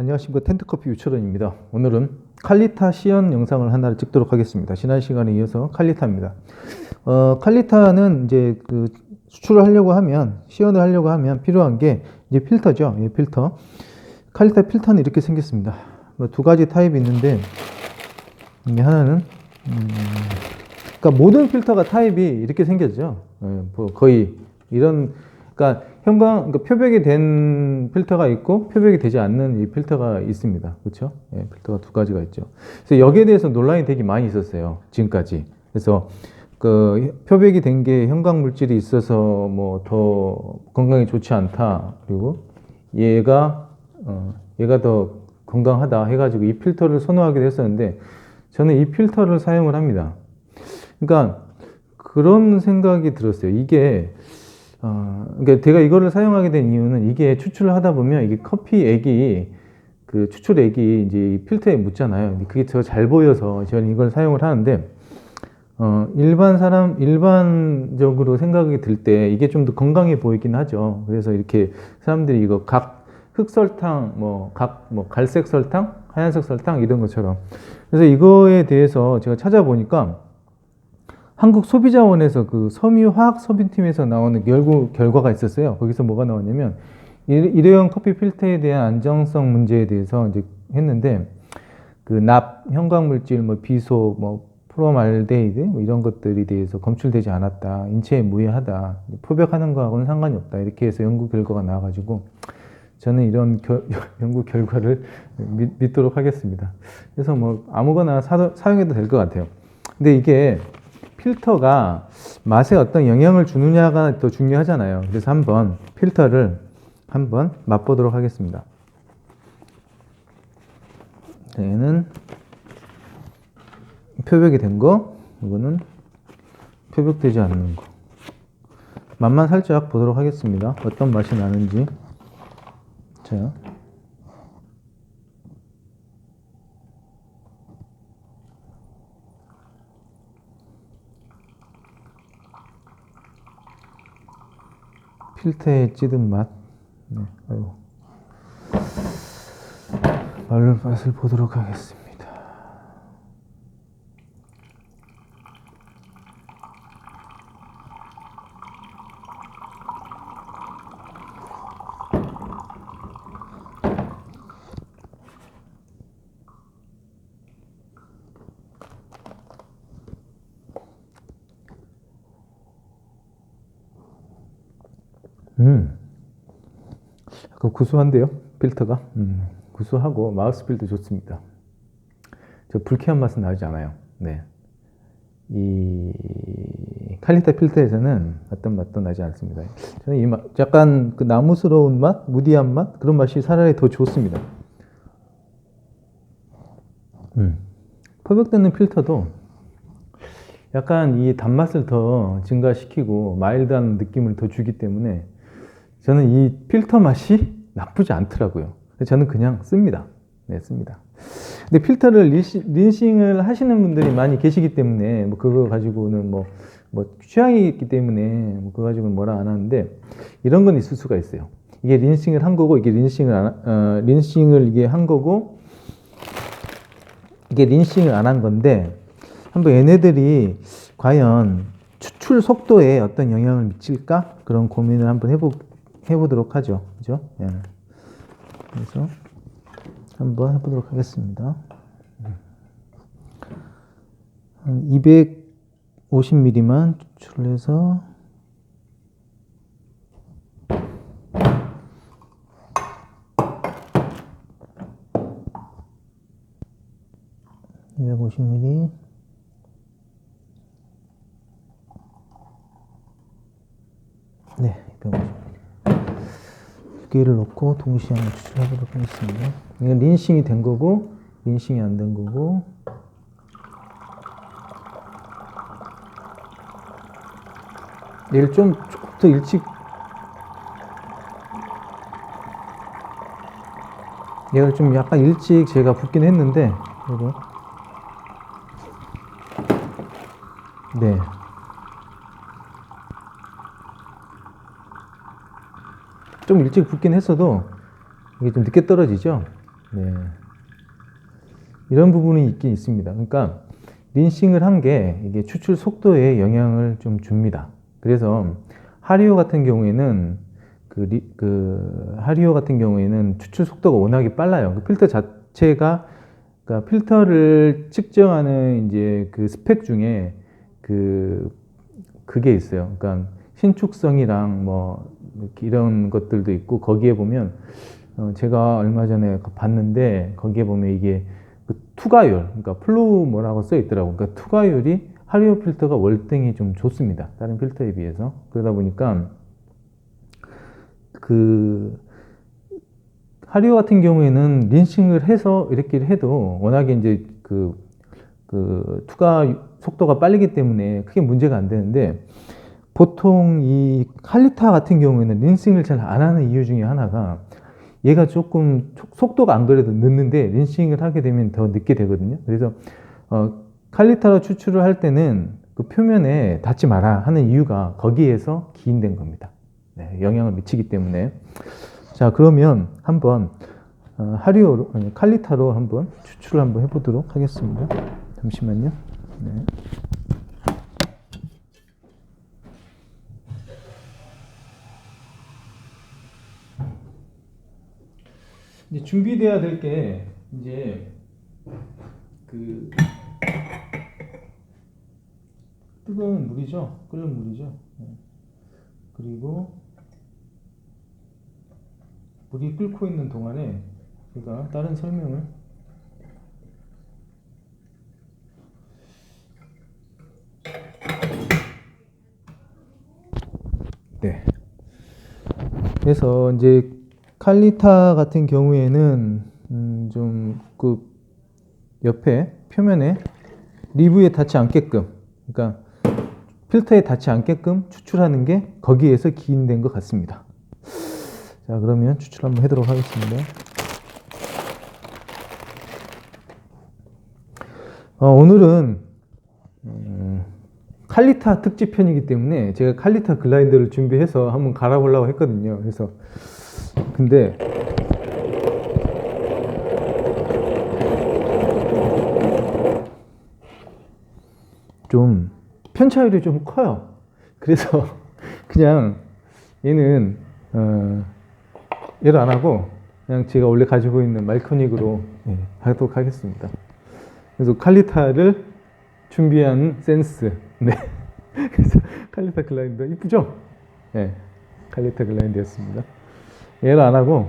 안녕하십니까 텐트커피 유철원입니다. 오늘은 칼리타 시연 영상을 하나를 찍도록 하겠습니다. 지난 시간에 이어서 칼리타입니다. 어, 칼리타는 이제 그 수출을 하려고 하면 시연을 하려고 하면 필요한 게 이제 필터죠. 이 필터. 칼리타 필터는 이렇게 생겼습니다. 뭐두 가지 타입이 있는데 이게 하나는 음, 그러니까 모든 필터가 타입이 이렇게 생겼죠. 예, 뭐 거의 이런 그러니까 형광 그러니까 표백이 된 필터가 있고 표백이 되지 않는 이 필터가 있습니다. 그렇죠? 예, 필터가 두 가지가 있죠. 그래서 여기에 대해서 논란이 되게 많이 있었어요. 지금까지. 그래서 그 표백이 된 게 형광 물질이 있어서 뭐 더 건강에 좋지 않다. 그리고 얘가 어, 얘가 더 건강하다 해가지고 이 필터를 선호하기도 했었는데 저는 이 필터를 사용을 합니다. 그러니까 그런 생각이 들었어요. 이게 어, 그러니까 제가 이거를 사용하게 된 이유는 이게 추출을 하다 보면 이게 커피액이 그 추출액이 이제 이 필터에 묻잖아요. 그게 더 잘 보여서 저는 이걸 사용을 하는데 어, 일반 사람 일반적으로 생각이 들 때 이게 좀 더 건강해 보이긴 하죠. 그래서 이렇게 사람들이 이거 각 흑설탕, 뭐각뭐 갈색 설탕, 하얀색 설탕 이런 것처럼 그래서 이거에 대해서 제가 찾아보니까 한국 소비자원에서 그 섬유화학 소비팀에서 나오는 결국 결과가 있었어요. 거기서 뭐가 나왔냐면 일- 일회용 커피 필터에 대한 안정성 문제에 대해서 이제 했는데 그 납, 형광물질, 뭐 비소, 뭐 프로말데히드 뭐 이런 것들에 대해서 검출되지 않았다, 인체에 무해하다, 표백하는 거하고는 상관이 없다 이렇게 해서 연구 결과가 나와가지고 저는 이런 겨- 연구 결과를 믿, 믿도록 하겠습니다. 그래서 뭐 아무거나 사, 사용해도 될 것 같아요. 근데 이게 필터가 맛에 어떤 영향을 주느냐가 더 중요하잖아요. 그래서 한번 필터를 한번 맛보도록 하겠습니다. 자, 얘는 표백이 된 거, 이거는 표백되지 않는 거. 맛만 살짝 보도록 하겠습니다. 어떤 맛이 나는지. 자. 필터에 찌든 맛. 네, 아이고. 말 맛을 보도록 하겠습니다. 음. 약간 구수한데요, 필터가. 음, 구수하고 마우스필도 좋습니다. 저 불쾌한 맛은 나지 않아요. 네. 이 칼리타 필터에서는 어떤 맛도 나지 않습니다. 저는 이 맛, 약간 그 나무스러운 맛, 무디한 맛 그런 맛이 차라리 더 좋습니다. 음. 포백되는 필터도 약간 이 단맛을 더 증가시키고 마일드한 느낌을 더 주기 때문에 저는 이 필터 맛이 나쁘지 않더라고요. 저는 그냥 씁니다. 네, 씁니다. 근데 필터를 린시, 린싱 을 하시는 분들이 많이 계시기 때문에 뭐 그거 가지고는 뭐, 뭐 취향이 있기 때문에 뭐 그거 가지고는 뭐라 안 하는데 이런 건 있을 수가 있어요. 이게 린싱을 한 거고 이게 린싱을 안, 어, 린싱을 이게 한 거고 이게 린싱을 안 한 건데 한번 얘네들이 과연 추출 속도에 어떤 영향을 미칠까 그런 고민을 한번 해보 해보도록 하죠. 그죠? 예. 그래서 한번 해보도록 하겠습니다. 한 250ml만 추출해서 (250 ml) 네 두 개를 넣고 동시에 한번 추출해 보도록 하겠습니다. 이건 린싱이 된 거고 린싱이 안 된 거고. 얘를 좀 조금 더 일찍 얘를 좀 약간 일찍 제가 붓긴 했는데 그래도 네 좀 일찍 붓긴 했어도 이게 좀 늦게 떨어지죠. 네. 이런 부분이 있긴 있습니다. 그러니까 린싱을 한 게 이게 추출 속도에 영향을 좀 줍니다. 그래서 하리오 같은 경우에는 그, 리, 그 하리오 같은 경우에는 추출 속도가 워낙에 빨라요. 그 필터 자체가 그러니까 필터를 측정하는 이제 그 스펙 중에 그 그게 있어요. 그러니까 신축성이랑 뭐 이런 것들도 있고 거기에 보면 어 제가 얼마 전에 봤는데 거기에 보면 이게 그 투과율, 그러니까 플로우 뭐라고 써 있더라고. 그러니까 투과율이 하리오 필터가 월등히 좀 좋습니다. 다른 필터에 비해서 그러다 보니까 그 하리오 같은 경우에는 린싱을 해서 이렇게 해도 워낙에 이제 그, 그 투과 속도가 빠르기 때문에 크게 문제가 안 되는데 보통 이 칼리타 같은 경우에는 린싱을 잘 안 하는 이유 중에 하나가 얘가 조금 속도가 안 그래도 늦는데 린싱을 하게 되면 더 늦게 되거든요. 그래서 어, 칼리타로 추출을 할 때는 그 표면에 닿지 마라 하는 이유가 거기에서 기인된 겁니다. 네, 영향을 미치기 때문에. 자, 그러면 한번 어, 하리오로 아니 칼리타로 한번 추출을 한번 해보도록 하겠습니다. 잠시만요. 네. 이제 준비돼야 될 게 이제 그 뜨거운 물이죠. 끓는 물이죠. 네. 그리고 물이 끓고 있는 동안에 제가 다른 설명을 네. 그래서 이제 칼리타 같은 경우에는 음 좀그 옆에 표면에 리브에 닿지 않게끔 그러니까 필터에 닿지 않게끔 추출하는 게 거기에서 기인된 것 같습니다. 자 그러면 추출 한번 해도록 하겠습니다. 어, 오늘은 음, 칼리타 특집 편이기 때문에 제가 칼리타 글라이더를 준비해서 한번 갈아보려고 했거든요. 그래서 근데 좀 편차율이 좀 커요. 그래서 그냥 얘는 어, 얘를 안 하고 그냥 제가 원래 가지고 있는 말코닉으로 예, 하도록 하겠습니다. 그래서 칼리타를 준비한 센스. 네. 그래서 칼리타 글라인더 이쁘죠? 네. 칼리타 글라인더였습니다. 얘를 안 하고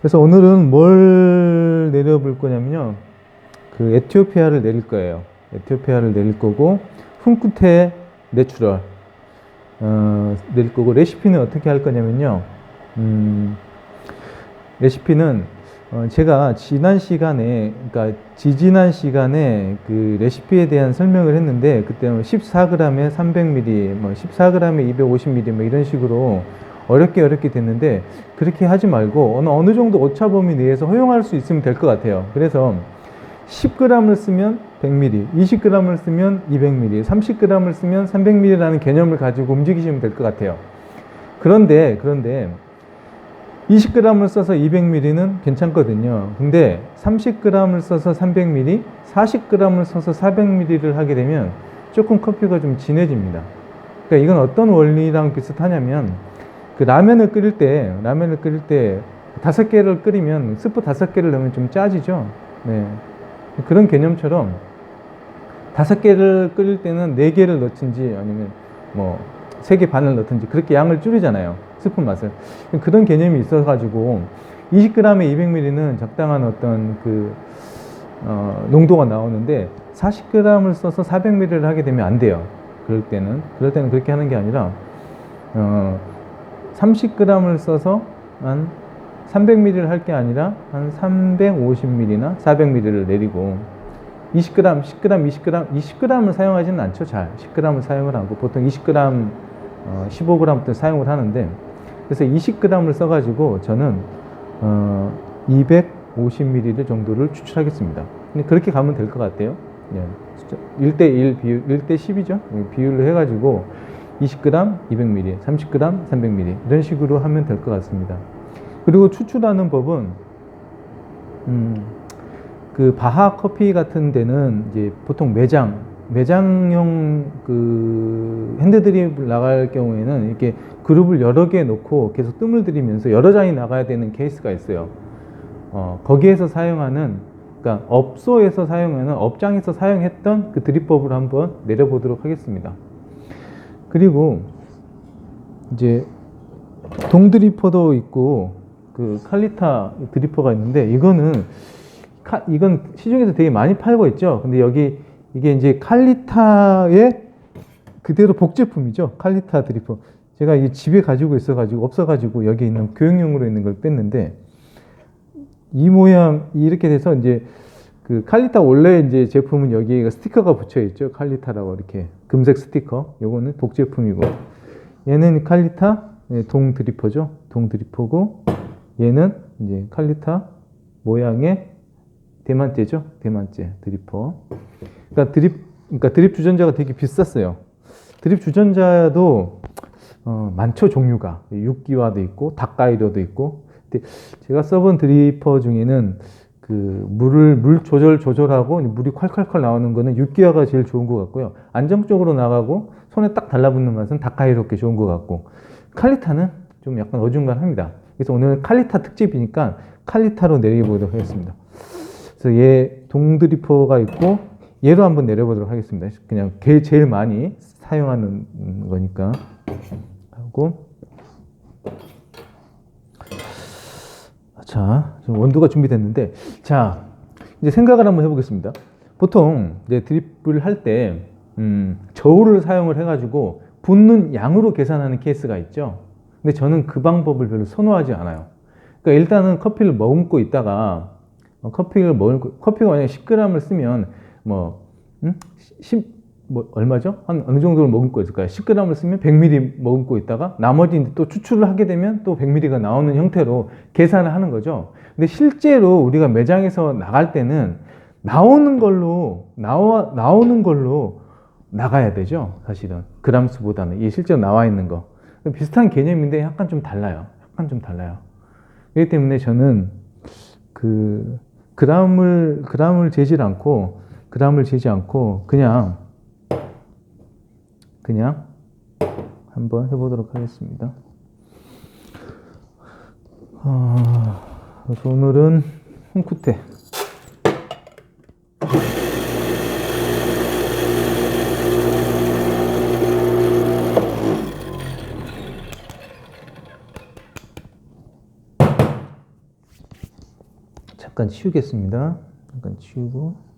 그래서 오늘은 뭘 내려볼 거냐면요. 그 에티오피아를 내릴 거예요. 에티오피아를 내릴 거고 훈쿠테 내추럴 어, 내릴 거고 레시피는 어떻게 할 거냐면요. 음, 레시피는 어, 제가 지난 시간에 그러니까 지지난 시간에 그 레시피에 대한 설명을 했는데 그때는 14g에 300ml, 뭐 14g에 250ml 뭐 이런 식으로 어렵게 어렵게 됐는데 그렇게 하지 말고 어느 어느 정도 오차 범위 내에서 허용할 수 있으면 될 것 같아요. 그래서 10g을 쓰면 100ml, 20g을 쓰면 200ml, 30g을 쓰면 300ml라는 개념을 가지고 움직이시면 될 것 같아요. 그런데 그런데 20g을 써서 200ml는 괜찮거든요. 근데 30g을 써서 300ml, 40g을 써서 400ml를 하게 되면 조금 커피가 좀 진해집니다. 그러니까 이건 어떤 원리랑 비슷하냐면 그 라면을 끓일 때 라면을 끓일 때 다섯 개를 끓이면 스프 다섯 개를 넣으면 좀 짜지죠. 네. 그런 개념처럼 다섯 개를 끓일 때는 네 개를 넣든지 아니면 뭐 세 개 반을 넣든지 그렇게 양을 줄이잖아요. 스푼 맛을. 그런 개념이 있어 가지고 20g에 200ml는 적당한 어떤 그 어, 농도가 나오는데 40g을 써서 400ml를 하게 되면 안 돼요. 그럴 때는 그럴 때는 그렇게 하는 게 아니라 어, 30g을 써서 한 300ml를 할 게 아니라 한 350ml나 400ml를 내리고 20g, 10g, 20g, 20g을 사용하지는 않죠. 잘 10g을 사용을 하고 보통 20g, 어, 15g부터 사용을 하는데 그래서 20g을 써가지고 저는 어, 250ml 정도를 추출하겠습니다. 그렇게 가면 될 것 같아요. 예. 1대1 비율, 1대 10이죠. 비율로 해가지고 20g, 200ml, 30g, 300ml 이런 식으로 하면 될 것 같습니다. 그리고 추출하는 법은 음, 그 바하 커피 같은 데는 이제 보통 매장, 매장용 그 핸드드립을 나갈 경우에는 이렇게 그룹을 여러 개 놓고 계속 뜸을 들이면서 여러 장이 나가야 되는 케이스가 있어요. 어, 거기에서 사용하는, 그러니까 업소에서 사용하는, 업장에서 사용했던 그 드립법을 한번 내려보도록 하겠습니다. 그리고 이제 동드리퍼도 있고 그 칼리타 드리퍼가 있는데 이거는 카- 이건 시중에서 되게 많이 팔고 있죠. 근데 여기 이게 이제 칼리타의 그대로 복제품이죠. 칼리타 드리퍼. 제가 이 집에 가지고 있어가지고 없어가지고 여기 있는 교육용으로 있는 걸 뺐는데 이 모양 이렇게 돼서 이제 그 칼리타 원래 이제 제품은 여기에 스티커가 붙여 있죠. 칼리타라고 이렇게 금색 스티커. 요거는 복제품이고 얘는 칼리타 예, 동 드리퍼죠. 동 드리퍼고 얘는 이제 칼리타 모양의 대만째죠. 대만째 드리퍼. 그러니까 드립 그러니까 드립 주전자가 되게 비쌌어요. 드립 주전자도 어, 많죠 종류가 육기화도 있고 닭가이로도 있고. 근데 제가 써본 드리퍼 중에는 그 물을 물 조절 조절하고 물이 콸콸콸 나오는 거는 육기화가 제일 좋은 것 같고요. 안정적으로 나가고 손에 딱 달라붙는 것은 닭가이롭게 좋은 것 같고 칼리타는 좀 약간 어중간합니다. 그래서 오늘은 칼리타 특집이니까 칼리타로 내려보도록 하겠습니다. 그래서 얘 동드리퍼가 있고 얘로 한번 내려보도록 하겠습니다. 그냥 걔 제일 많이 사용하는 거니까 하고 자 원두가 준비됐는데 자 이제 생각을 한번 해보겠습니다. 보통 이제 드립을 할 때 음, 저울을 사용을 해가지고 붓는 양으로 계산하는 케이스가 있죠. 근데 저는 그 방법을 별로 선호하지 않아요. 그러니까 일단은 커피를 머금고 있다가 어, 커피를 먹고 커피가 만약에 10g을 쓰면 뭐, 음? 10, 뭐 얼마죠? 한 어느 정도를 머금고 있을까요? 10g을 쓰면 100ml 머금고 있다가 나머지 또 추출을 하게 되면 또 100ml가 나오는 형태로 계산을 하는 거죠. 근데 실제로 우리가 매장에서 나갈 때는 나오는 걸로 나와 나오는 걸로 나가야 되죠. 사실은 그람수보다는 이게 실제로 나와 있는 거 비슷한 개념인데 약간 좀 달라요. 약간 좀 달라요. 그렇기 때문에 저는 그 그람을 그람을 재질 않고 그람을 재지 않고 그냥 그냥 한번 해보도록 하겠습니다. 아, 오늘은 홍쿠테 잠깐 치우겠습니다. 잠깐 치우고.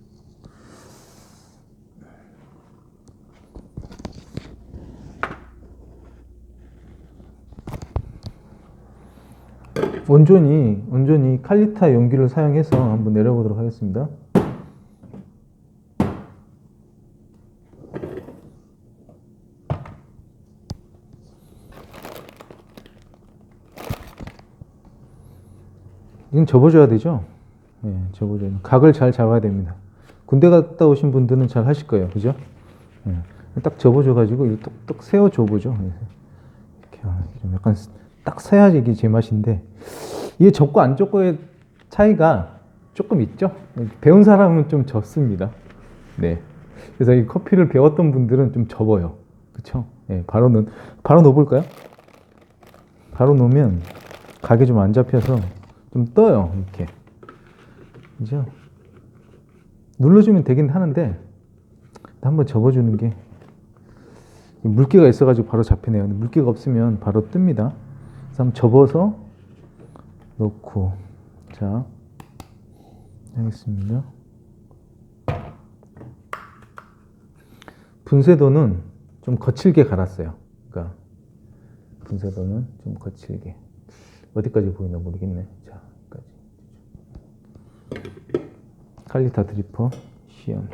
온전히 온전히 칼리타 용기를 사용해서 한번 내려보도록 하겠습니다. 이건 접어줘야 되죠? 네, 접어줘야 돼요. 각을 잘 잡아야 됩니다. 군대 갔다 오신 분들은 잘 하실 거예요. 그죠? 네. 딱 접어줘가지고 똑똑 세워줘보죠. 네. 이렇게 약간 딱 서야지 이게 제 맛인데 이게 접고 안 접고의 차이가 조금 있죠. 배운 사람은 좀 접습니다. 네. 그래서 이 커피를 배웠던 분들은 좀 접어요. 그렇죠? 네, 바로 넣 바로 넣어볼까요? 바로 넣으면 각이 좀안 잡혀서 좀 떠요. 이렇게. 그죠? 눌러주면 되긴 하는데 한번 접어주는 게 물기가 있어가지고 바로 잡히네요. 물기가 없으면 바로 뜹니다. 한번 접어서 넣고 자 하겠습니다. 분쇄도는 좀 거칠게 갈았어요. 그러니까 분쇄도는 좀 거칠게 어디까지 보이나 모르겠네. 자, 여기까지. 칼리타 드리퍼 시연.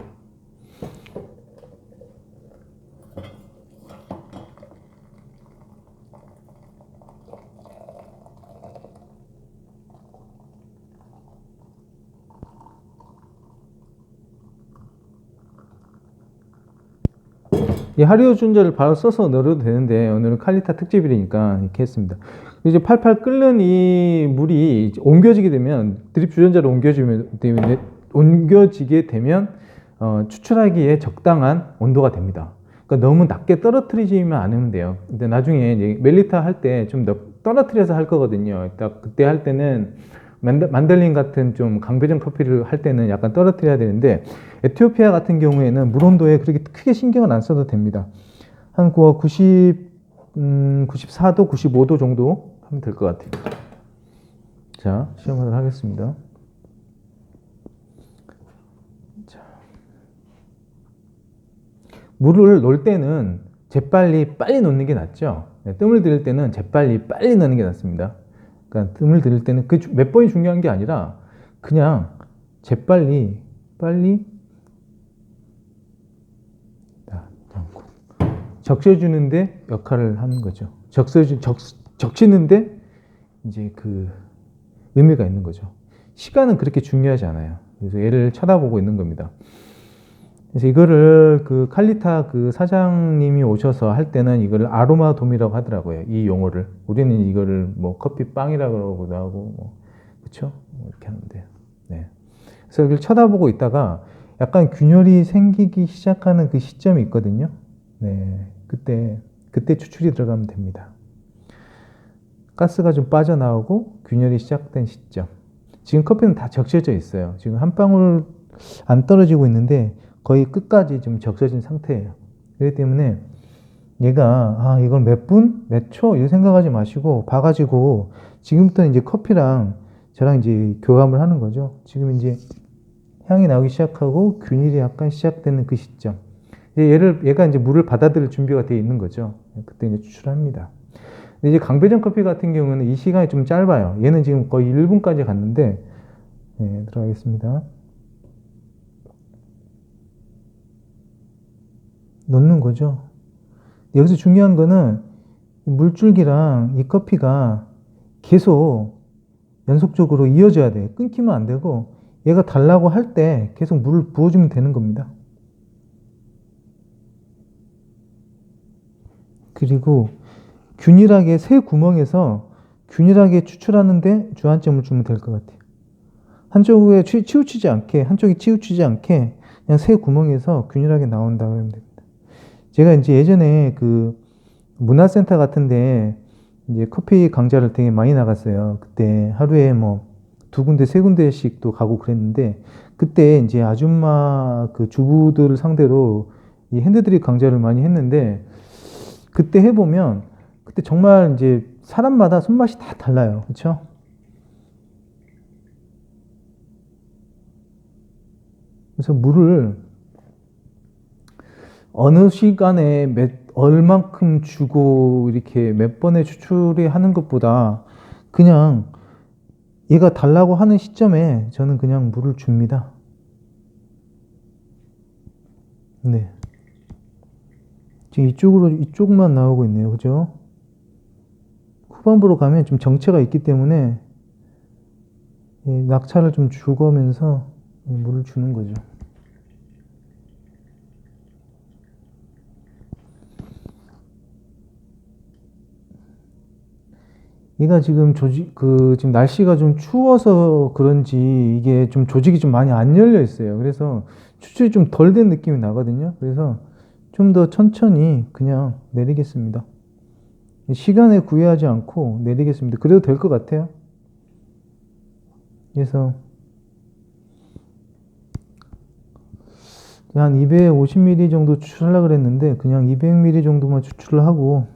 이 하리오 준자를 바로 써서 넣어도 되는데 오늘은 칼리타 특집이니까 이렇게 했습니다. 이제 팔팔 끓는 이 물이 옮겨지게 되면 드립 주전자로 옮겨지면 되면 옮겨지게 되면 어, 추출하기에 적당한 온도가 됩니다. 그러니까 너무 낮게 떨어뜨리지만 않으면 돼요. 근데 나중에 멜리타 할 때 좀 떨어뜨려서 할 거거든요. 딱 그때 할 때는 만들린 같은 좀 강배전 커피를 할 때는 약간 떨어뜨려야 되는데 에티오피아 같은 경우에는 물 온도에 그렇게 크게 신경을 안 써도 됩니다. 한 90, 음, 94도, 95도 정도 하면 될 것 같아요. 자, 시험하도록 하겠습니다. 자. 물을 넣을 때는 재빨리 빨리 넣는 게 낫죠. 네, 뜸을 들일 때는 재빨리 빨리 넣는 게 낫습니다. 그러니까 뜸을 들일 때는 그 몇 번이 중요한 게 아니라 그냥 재빨리 빨리 적셔주는데 역할을 하는 거죠. 적셔주 적 적시는데 이제 그 의미가 있는 거죠. 시간은 그렇게 중요하지 않아요. 그래서 얘를 쳐다보고 있는 겁니다. 그래서 이거를 그 칼리타 그 사장님이 오셔서 할 때는 이거를 아로마 돔이라고 하더라고요. 이 용어를. 우리는 이거를 뭐 커피 빵이라고 그러기도 하고 뭐 그렇죠? 뭐 이렇게 하는데. 네. 그래서 이걸 쳐다보고 있다가 약간 균열이 생기기 시작하는 그 시점이 있거든요. 네. 그때 그때 추출이 들어가면 됩니다. 가스가 좀 빠져나오고 균열이 시작된 시점. 지금 커피는 다 적셔져 있어요. 지금 한 방울 안 떨어지고 있는데 거의 끝까지 좀 적셔진 상태예요. 그렇기 때문에 얘가 아 이걸 몇 분, 몇 초 이렇게 생각하지 마시고 봐가지고 지금부터 이제 커피랑 저랑 이제 교감을 하는 거죠. 지금 이제 향이 나오기 시작하고 균일이 약간 시작되는 그 시점. 이제 얘를 얘가 이제 물을 받아들일 준비가 되어 있는 거죠. 그때 이제 추출합니다. 이제 강배전 커피 같은 경우는 이 시간이 좀 짧아요. 얘는 지금 거의 1분까지 갔는데 네, 들어가겠습니다. 넣는 거죠. 여기서 중요한 거는 이 물줄기랑 이 커피가 계속 연속적으로 이어져야 돼요. 끊기면 안 되고 얘가 달라고 할 때 계속 물을 부어주면 되는 겁니다. 그리고 균일하게 새 구멍에서 균일하게 추출하는데 주안점을 주면 될 것 같아요. 한쪽에 치- 치우치지 않게, 한쪽이 치우치지 않게 그냥 새 구멍에서 균일하게 나온다 그러면 됩니다. 제가 이제 예전에 그 문화센터 같은데 이제 커피 강좌를 되게 많이 나갔어요. 그때 하루에 뭐 두 군데, 세 군데씩 또 가고 그랬는데 그때 이제 아줌마 그 주부들을 상대로 이 핸드드립 강좌를 많이 했는데 그때 해보면 그때 정말 이제 사람마다 손맛이 다 달라요. 그렇죠? 그래서 물을 어느 시간에 몇 얼만큼 주고 이렇게 몇 번의 추출이 하는 것보다 그냥 얘가 달라고 하는 시점에 저는 그냥 물을 줍니다. 네. 지금 이쪽으로 이쪽만 나오고 있네요. 그죠? 후반부로 가면 좀 정체가 있기 때문에 이 낙차를 좀 주거면서 물을 주는 거죠. 얘가 지금 조직 그 지금 날씨가 좀 추워서 그런지 이게 좀 조직이 좀 많이 안 열려 있어요. 그래서 추출이 좀 덜 된 느낌이 나거든요. 그래서 좀 더 천천히 그냥 내리겠습니다. 시간에 구애하지 않고 내리겠습니다. 그래도 될 것 같아요. 그래서 한 250ml 정도 추출하려고 그랬는데 그냥 200ml 정도만 추출을 하고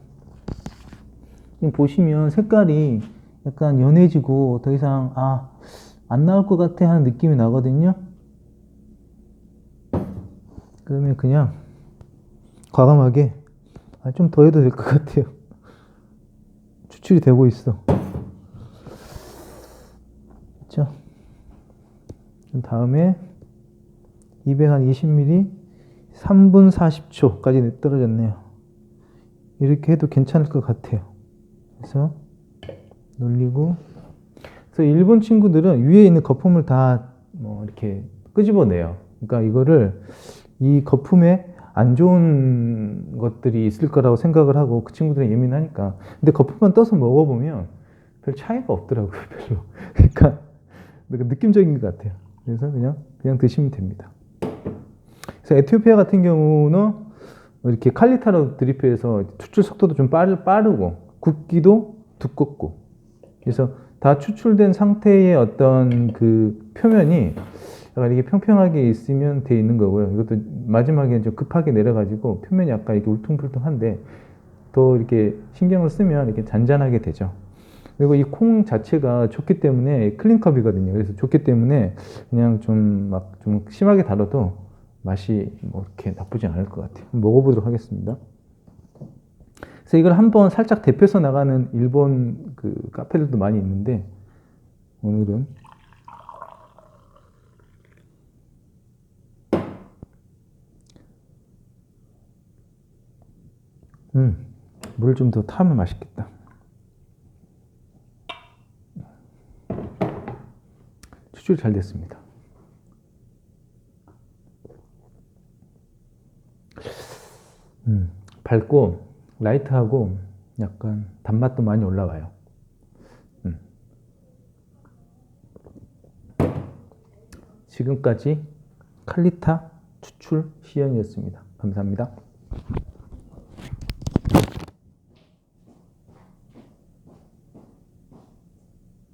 보시면 색깔이 약간 연해지고 더 이상 아 안 나올 것 같아 하는 느낌이 나거든요. 그러면 그냥 과감하게 아, 좀 더 해도 될 것 같아요. 추출이 되고 있어. 그렇죠? 다음에 220ml 3분 40초까지 떨어졌네요. 이렇게 해도 괜찮을 것 같아요. 그래서 놀리고 그래서 일본 친구들은 위에 있는 거품을 다 뭐 이렇게 끄집어내요. 그러니까 이거를 이 거품에 안 좋은 것들이 있을 거라고 생각을 하고 그 친구들은 예민하니까. 근데 거품만 떠서 먹어보면 별 차이가 없더라고요, 별로. 그러니까 느낌적인 것 같아요. 그래서 그냥 그냥 드시면 됩니다. 그래서 에티오피아 같은 경우는 이렇게 칼리타로 드립해서 추출 속도도 좀 빠르, 빠르고 굵기도 두껍고 그래서 다 추출된 상태의 어떤 그 표면이 약간 이게 평평하게 있으면 돼 있는 거고요. 이것도 마지막에 좀 급하게 내려가지고 표면이 약간 이렇게 울퉁불퉁한데 더 이렇게 신경을 쓰면 이렇게 잔잔하게 되죠. 그리고 이 콩 자체가 좋기 때문에 클린컵이거든요. 그래서 좋기 때문에 그냥 좀 막좀 심하게 달아도 맛이 뭐 이렇게 나쁘지 않을 것 같아요. 먹어보도록 하겠습니다. 그래서 이걸 한번 살짝 데펴서 나가는 일본 그 카페들도 많이 있는데 오늘은 음, 물 좀 더 타면 맛있겠다. 추출 잘 됐습니다. 음, 밝고 라이트하고 약간 단맛도 많이 올라와요. 음. 지금까지 칼리타 추출 시연이었습니다. 감사합니다.